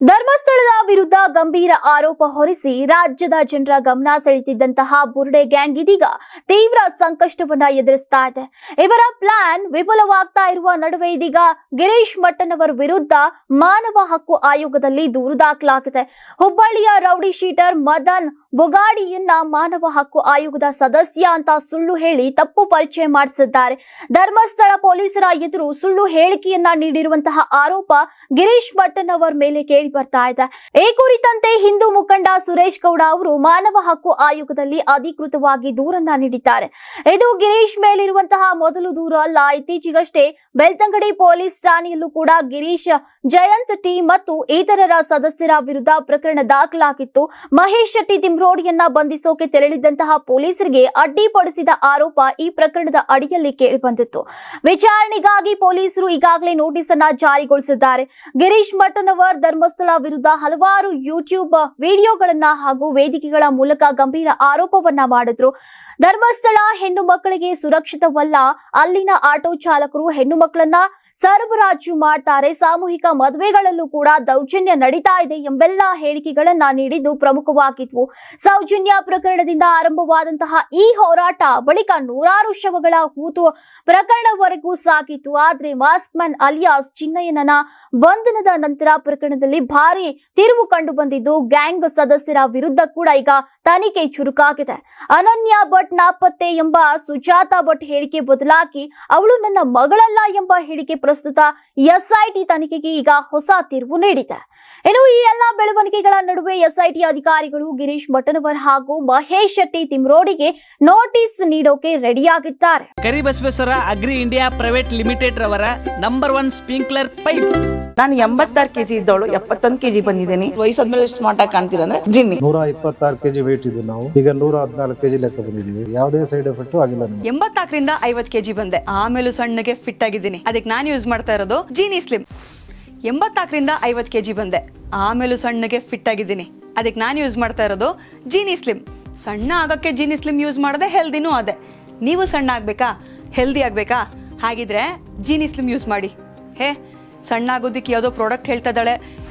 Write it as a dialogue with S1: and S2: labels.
S1: Darbe ಧರ್ಮಸ್ಥಳದ ವಿರುದ್ಧ ಗಂಭೀರ ಆರೋಪ ಹೊರಿಸಿ ರಾಜ್ಯದ ಜನರ ಗಮನ ಸೆಳೆತಿದ್ದಂತಹ ಬುರ್ಡೆ ಗ್ಯಾಂಗ್ ಇದೀಗ ತೀವ್ರ ಸಂಕಷ್ಟವನ್ನ ಎದುರಿಸ್ತಾ ಇದೆ. ಇವರ ಪ್ಲಾನ್ ವಿಫಲವಾಗ್ತಾ ಇರುವ ನಡುವೆ ಇದೀಗ ಗಿರೀಶ್ ಮಟ್ಟನವರ ವಿರುದ್ಧ ಮಾನವ ಹಕ್ಕು ಆಯೋಗದಲ್ಲಿ ದೂರು ದಾಖಲಾಗಿದೆ. ಹುಬ್ಬಳ್ಳಿಯ ರೌಡಿ ಶೀಟರ್ ಮದನ್ ಬೊಗಾಡಿಯನ್ನ ಮಾನವ ಹಕ್ಕು ಆಯೋಗದ ಸದಸ್ಯ ಅಂತ ಸುಳ್ಳು ಹೇಳಿ ತಪ್ಪು ಪರಿಚಯ ಮಾಡಿಸಿದ್ದಾರೆ. ಧರ್ಮಸ್ಥಳ ಪೊಲೀಸರ ಎದುರು ಸುಳ್ಳು ಹೇಳಿಕೆಯನ್ನ ನೀಡಿರುವಂತಹ ಆರೋಪ ಗಿರೀಶ್ ಮಟ್ಟನ್ ಅವರ ಮೇಲೆ ಕೇಳಿ ಬರ್ತಾ ಇದೆ ಈ ಕುರಿತಂತೆ ಹಿಂದೂ ಮುಖಂಡ ಸುರೇಶ್ ಗೌಡ ಅವರು ಮಾನವ ಹಕ್ಕು ಆಯೋಗದಲ್ಲಿ ಅಧಿಕೃತವಾಗಿ ದೂರನ್ನ ನೀಡಿದ್ದಾರೆ. ಇದು ಗಿರೀಶ್ ಮೇಲಿರುವಂತಹ ಮೊದಲು ದೂರ ಅಲ್ಲ, ಇತ್ತೀಚೆಗಷ್ಟೇ ಬೆಳ್ತಂಗಡಿ ಪೊಲೀಸ್ ಠಾಣೆಯಲ್ಲೂ ಕೂಡ ಗಿರೀಶ್ ಜಯಂತ್ ಟಿ ಮತ್ತು ಇತರರ ಸದಸ್ಯರ ವಿರುದ್ಧ ಪ್ರಕರಣ ದಾಖಲಾಗಿತ್ತು. ಮಹೇಶ್ ಶೆಟ್ಟಿ ತಿಮ್ರೋಡಿಯನ್ನ ಬಂಧಿಸೋಕೆ ತೆರಳಿದ್ದಂತಹ ಪೊಲೀಸರಿಗೆ ಅಡ್ಡಿಪಡಿಸಿದ ಆರೋಪ ಈ ಪ್ರಕರಣದ ಅಡಿಯಲ್ಲಿ ಕೇಳಿಬಂದಿತ್ತು. ವಿಚಾರಣೆಗಾಗಿ ಪೊಲೀಸರು ಈಗಾಗಲೇ ನೋಟಿಸ್ ಅನ್ನ ಜಾರಿಗೊಳಿಸಿದ್ದಾರೆ. ಗಿರೀಶ್ ಮಟ್ಟನವರ್ ಧರ್ಮಸ್ಥಳ ವಿರುದ್ಧ ಹಲವಾರು ಯೂಟ್ಯೂಬ್ ವಿಡಿಯೋಗಳನ್ನ ಹಾಗೂ ವೇದಿಕೆಗಳ ಮೂಲಕ ಗಂಭೀರ ಆರೋಪವನ್ನ ಮಾಡಿದ್ರು. ಧರ್ಮಸ್ಥಳ ಹೆಣ್ಣು ಮಕ್ಕಳಿಗೆ ಸುರಕ್ಷಿತವಲ್ಲ, ಅಲ್ಲಿನ ಆಟೋ ಚಾಲಕರು ಹೆಣ್ಣು ಮಕ್ಕಳನ್ನ ಸರಬರಾಜು ಮಾಡ್ತಾರೆ, ಸಾಮೂಹಿಕ ಮದುವೆಗಳಲ್ಲೂ ಕೂಡ ದೌರ್ಜನ್ಯ ನಡೀತಾ ಇದೆ ಎಂಬೆಲ್ಲ ಹೇಳಿಕೆಗಳನ್ನ ನೀಡಿದ್ದು ಪ್ರಮುಖವಾಗಿದ್ವು. ಸೌಜನ್ಯ ಪ್ರಕರಣದಿಂದ ಆರಂಭವಾದಂತಹ ಈ ಹೋರಾಟ ಬಳಿಕ ನೂರಾರು ಶವಗಳ ಕೂತು ಪ್ರಕರಣವರೆಗೂ ಸಾಗಿತ್ತು. ಆದ್ರೆ ಮಾಸ್ಕ್ ಮ್ಯಾನ್ ಅಲಿಯಾಸ್ ಚಿನ್ನಯ್ಯನ ಬಂಧನದ ನಂತರ ಪ್ರಕರಣದಲ್ಲಿ ಭಾರಿ ತಿರುವು ಕಂಡು ಬಂದಿದ್ದು ಗ್ಯಾಂಗ್ ಸದಸ್ಯರ ವಿರುದ್ಧ ಕೂಡ ಈಗ ತನಿಖೆ ಚುರುಕಾಗಿದೆ. ಅನನ್ಯ ಭಟ್ ನಾಪತ್ತೆ ಎಂಬ ಸುಜಾತ ಭಟ್ ಹೇಳಿಕೆ ಬದಲಾಗಿ ಅವಳು ನನ್ನ ಮಗಳಲ್ಲ ಎಂಬ ಹೇಳಿಕೆ ಪ್ರಸ್ತುತ ಎಸ್ಐಟಿ ತನಿಖೆಗೆ ಈಗ ಹೊಸ ತಿರುವು ನೀಡಿದೆ. ಇನ್ನು ಈ ಎಲ್ಲಾ ಬೆಳವಣಿಗೆಗಳ ನಡುವೆ ಎಸ್ಐಟಿ ಅಧಿಕಾರಿಗಳು ಗಿರೀಶ್ ಮಟನವರ್ ಹಾಗೂ ಮಹೇಶ್ ಶೆಟ್ಟಿ ತಿಮ್ರೋಡಿಗೆ ನೋಟಿಸ್ ನೀಡೋಕೆ ರೆಡಿಯಾಗಿದ್ದಾರೆ.
S2: Karibasaveshwara agri India private limited ರವರ ನಂಬರ್ ಒನ್ ಸ್ಪ್ರಿಂಕ್ಲರ್ ಪೈಪ್.
S3: ನಾನು ಎಂಬತ್ತಾರು ಕೆಜಿ ಇದ್ದವಳು ಎಪ್ಪತ್ತೊಂದು ಕೆಜಿ ಬಂದಿದ್ದೀನಿ. ವಯಸ್ಸಾದ್ಮೇಲೆ ಸ್ಮಾರ್ಟ್ ಆಗಿ ಕಾಣ್ತೀರ ಅಂದ್ರೆ ಜಿನ್ನಿ.
S4: ನೂರ ಇಪ್ಪತ್ತಾರು ಕೆಜಿ ವೇಟ್ ಇದೆ ನಾವು. ಈಗ ನೂರ ಹದಿನಾಲ್ಕು ಕೆಜಿ ಲೆಕ್ಕ ಬಂದಿದ್ದೀವಿ. ಯಾವುದೇ ಸೈಡ್ ಎಫೆಕ್ಟ್ ಆಗಿಲ್ಲ ಎಂಬತ್ತಾಕರಿಂದ
S5: ಎಂಬತ್ನಾಲ್ಕರಿಂದ ಐವತ್ ಕೆಜಿ ಬಂದೆ. ಆಮೇಲೂ ಸಣ್ಣಗೆ ಫಿಟ್ ಆಗಿದ್ದೀನಿ. ಅದಕ್ಕೆ ನಾನು ಯೂಸ್ ಮಾಡ್ತಾ ಇರೋದು ಜೀನಿ ಸ್ಲಿಮ್ ಎಂಬತ್ನಾಲ್ಕರಿಂದ ಐವತ್ ಕೆಜಿ ಬಂದೆ. ಆಮೇಲೂ ಸಣ್ಣಗೆ ಫಿಟ್ ಆಗಿದ್ದೀನಿ. ಅದಕ್ಕೆ ನಾನು ಯೂಸ್ ಮಾಡ್ತಾ ಇರೋದು ಜೀನಿ ಸ್ಲಿಮ್ ಸಣ್ಣ ಆಗಕ್ಕೆ ಜೀನಿ ಸ್ಲಿಮ್ ಯೂಸ್ ಮಾಡದೆ ಹೆಲ್ದಿನೂ ಅದೇ. ನೀವು ಸಣ್ಣ ಆಗ್ಬೇಕಾ? ಹೆಲ್ದಿ ಆಗ್ಬೇಕಾ? ಹಾಗಿದ್ರೆ ಜೀನಿ ಸ್ಲಿಮ್ ಯೂಸ್ ಮಾಡಿ. ಹೇ ಸಣ್ಣ ಆಗೋದಿಕ್ಕೆ ಯಾವುದೋ ಪ್ರಾಡಕ್ಟ್ ಹೇಳ್ತಾ ಇದ್ದಾಳೆ.